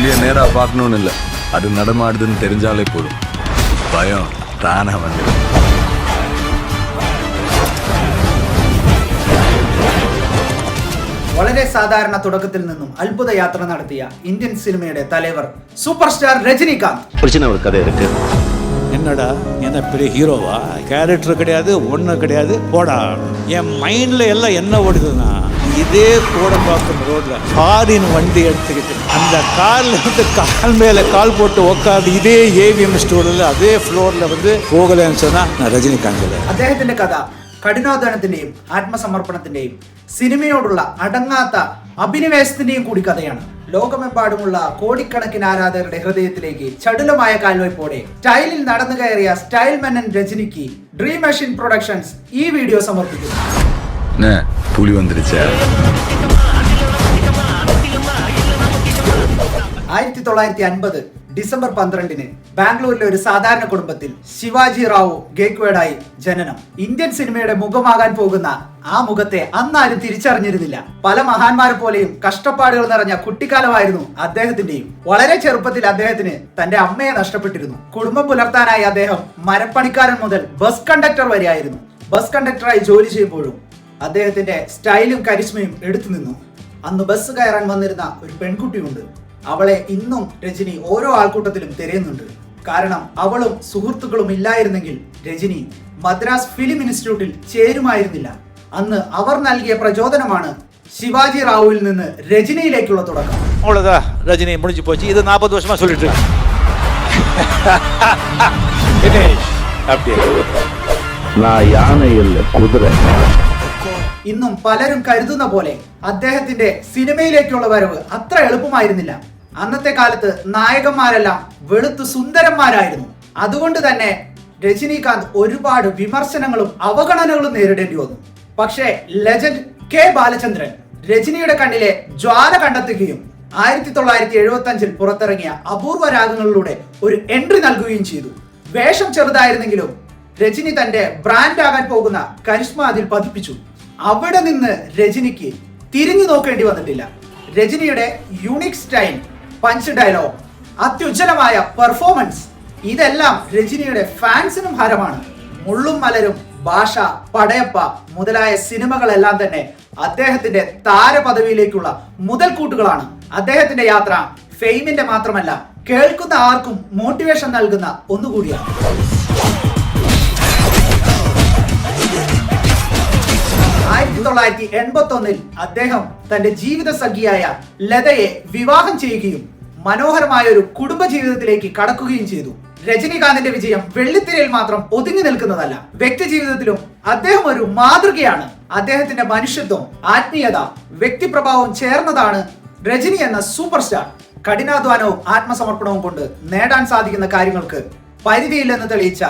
புலியை நேரா பார்க்கணும்னு இல்லை அது நடமாடுதுன்னு தெரிஞ்சாலே போதும் பயம் தானா வந்துடும் വളരെ സാധാരണ തുടക്കത്തിൽ നിന്നും അത്ഭുത യാത്ര നടത്തിയ ഇന്ത്യൻ സിനിമയുടെ തലവർ സൂപ്പർ സ്റ്റാർ രജനികാന്ത് பிரச்சனை ஒரு கதை இருக்கு என்னடா என்ன பெரிய ஹீரோவா கேரக்டர் கிடையாது ஒன்றும் கிடையாது போடா என் மைண்டில் எல்லாம் என்ன ஓடுதுன்னா இதே கோடம்பாக்கம் ரோட்டில் காரின் வண்டி எடுத்துக்கிட்டு அந்த காரில் வந்து கால் மேலே கால் போட்டு உட்காந்து இதே ஏவிஎம் ஸ்டோரில் அதே ஃப்ளோரில் வந்து போகலைன்னு சொன்னால் நான் ரஜினிகாந்த் இல்லை അദ്ദേഹത്തിന്റെ കഥ കഠിനാധ്വാനത്തിന്റെയും ആത്മസമർപ്പണത്തിന്റെയും സിനിമയോടുള്ള അടങ്ങാത്ത അഭിനിവേശത്തിന്റെയും കൂടി കഥയാണ് ലോകമെമ്പാടുമുള്ള കോടിക്കണക്കിന് ആരാധകരുടെ ഹൃദയത്തിലേക്ക് ചടുലമായ കാൽവയ്പോടെ സ്റ്റൈലിൽ നടന്നു കയറിയ സ്റ്റൈൽ മന്നൻ രജനിക്ക് ഡ്രീം മെഷീൻ പ്രൊഡക്ഷൻസ് ഈ വീഡിയോ സമർപ്പിക്കുന്നു என்ன புலி வந்துருச்சா ആയിരത്തി തൊള്ളായിരത്തി അൻപത് ഡിസംബർ പന്ത്രണ്ടിന് ബാംഗ്ലൂരിലെ ഒരു സാധാരണ കുടുംബത്തിൽ ശിവാജി റാവു ഗേക്വേഡായി ജനനം ഇന്ത്യൻ സിനിമയുടെ മുഖമാകാൻ പോകുന്ന ആ മുഖത്തെ അന്നാരും തിരിച്ചറിഞ്ഞിരുന്നില്ല പല മഹാന്മാരെ പോലെയും കഷ്ടപ്പാടുകൾ നിറഞ്ഞ കുട്ടിക്കാലമായിരുന്നു അദ്ദേഹത്തിന്റെയും വളരെ ചെറുപ്പത്തിൽ അദ്ദേഹത്തിന് തന്റെ അമ്മയെ നഷ്ടപ്പെട്ടിരുന്നു കുടുംബം പുലർത്താനായി അദ്ദേഹം മരപ്പണിക്കാരൻ മുതൽ ബസ് കണ്ടക്ടർ വരെയായിരുന്നു ബസ് കണ്ടക്ടറായി ജോലി ചെയ്യുമ്പോഴും അദ്ദേഹത്തിന്റെ സ്റ്റൈലും കരിസ്മയും എടുത്തു നിന്നു അന്ന് ബസ് കയറാൻ വന്നിരുന്ന ഒരു പെൺകുട്ടിയുണ്ട് അവളെ ഇന്നും രജനി ഓരോ ആൾക്കൂട്ടത്തിലും തിരയുന്നുണ്ട് കാരണം അവളും സുഹൃത്തുക്കളും ഇല്ലായിരുന്നെങ്കിൽ രജനി മദ്രാസ് ഫിലിം ഇൻസ്റ്റിറ്റ്യൂട്ടിൽ ചേരുമായിരുന്നില്ല അന്ന് അവർ നൽകിയ പ്രചോദനമാണ് ശിവാജി റാവുവിൽ നിന്ന് രജനിയിലേക്കുള്ള തുടക്കം அவ்வளோதான் ரஜினி முடிஞ்சு போச்சு இது நாற்பது வருஷமா சொல்லிட்டு இருக்கேன் தினேஷ் அப்படியே நான் யானை இல்லை குதிரை ഇന്നും പലരും കരുതുന്ന പോലെ അദ്ദേഹത്തിന്റെ സിനിമയിലേക്കുള്ള വരവ് അത്ര എളുപ്പമായിരുന്നില്ല. അന്നത്തെ കാലത്ത് നായകന്മാരെല്ലാം വെളുത്തു സുന്ദരന്മാരായിരുന്നു. അതുകൊണ്ട് തന്നെ രജനീകാന്ത് ഒരുപാട് വിമർശനങ്ങളും അവഗണനകളും നേരിടേണ്ടി വന്നു. പക്ഷേ ലെജൻഡ് കെ ബാലചന്ദ്രൻ രജനിയുടെ കണ്ണിലെ ജ്വാല കണ്ടെത്തുകയും ആയിരത്തി തൊള്ളായിരത്തി എഴുപത്തി അഞ്ചിൽ പുറത്തിറങ്ങിയ അപൂർവ രാഗങ്ങളിലൂടെ ഒരു എൻട്രി നൽകുകയും ചെയ്തു. വേഷം ചെറുതായിരുന്നെങ്കിലും രജനി തന്റെ ബ്രാൻഡ് ആകാൻ പോകുന്ന കരിഷ്മ അതിൽ പതിപ്പിച്ചു. അവിടെ നിന്ന് രജനിക്ക് തിരിഞ്ഞു നോക്കേണ്ടി വന്നിട്ടില്ല. രജനിയുടെ യൂണിക് സ്റ്റൈൽ പഞ്ച് ഡയലോഗ് അത്യുജ്വലമായ പെർഫോമൻസ് ഇതെല്ലാം രജനിയുടെ ഫാൻസിനും ഹരമാണ്. മുള്ളും മലരും ഭാഷ പടയപ്പ മുതലായ സിനിമകളെല്ലാം തന്നെ അദ്ദേഹത്തിന്റെ താരപദവിയിലേക്കുള്ള മുതൽക്കൂട്ടുകളാണ്. അദ്ദേഹത്തിന്റെ യാത്ര ഫെയിമിന്റെ മാത്രമല്ല കേൾക്കുന്ന ആർക്കും മോട്ടിവേഷൻ നൽകുന്ന ഒന്നുകൂടിയാണ്. തൊള്ളായിരത്തി എൺപത്തി ഒന്നിൽ അദ്ദേഹം തന്റെ ജീവിത സഖിയായ ലതയെ വിവാഹം ചെയ്യുകയും മനോഹരമായ ഒരു കുടുംബ ജീവിതത്തിലേക്ക് കടക്കുകയും ചെയ്തു. രജനീകാന്തിന്റെ വിജയം വെള്ളിത്തിരയിൽ മാത്രം ഒതുങ്ങി നിൽക്കുന്നതല്ല. വ്യക്തി ജീവിതത്തിലും അദ്ദേഹം ഒരു മാതൃകയാണ്. അദ്ദേഹത്തിന്റെ മനുഷ്യത്വം ആത്മീയത വ്യക്തിപ്രഭാവം ചേർന്നതാണ് രജനി എന്ന സൂപ്പർ സ്റ്റാർ കഠിനാധ്വാനവും ആത്മസമർപ്പണവും കൊണ്ട് നേടാൻ സാധിക്കുന്ന കാര്യങ്ങൾക്ക് പരിധിയില്ലെന്ന് തെളിയിച്ച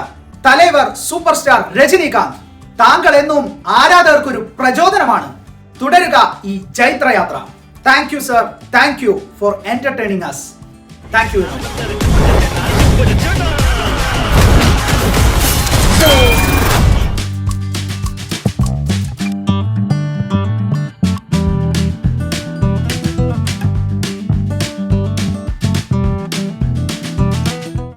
തലൈവർ സൂപ്പർ സ്റ്റാർ രജനീകാന്ത്. താങ്കൾ എന്നും ആരാധകർക്കൊരു പ്രചോദനമാണ്. തുടരുക ഈ ചൈത്രയാത്ര. Thank you sir thank you for entertaining us thank you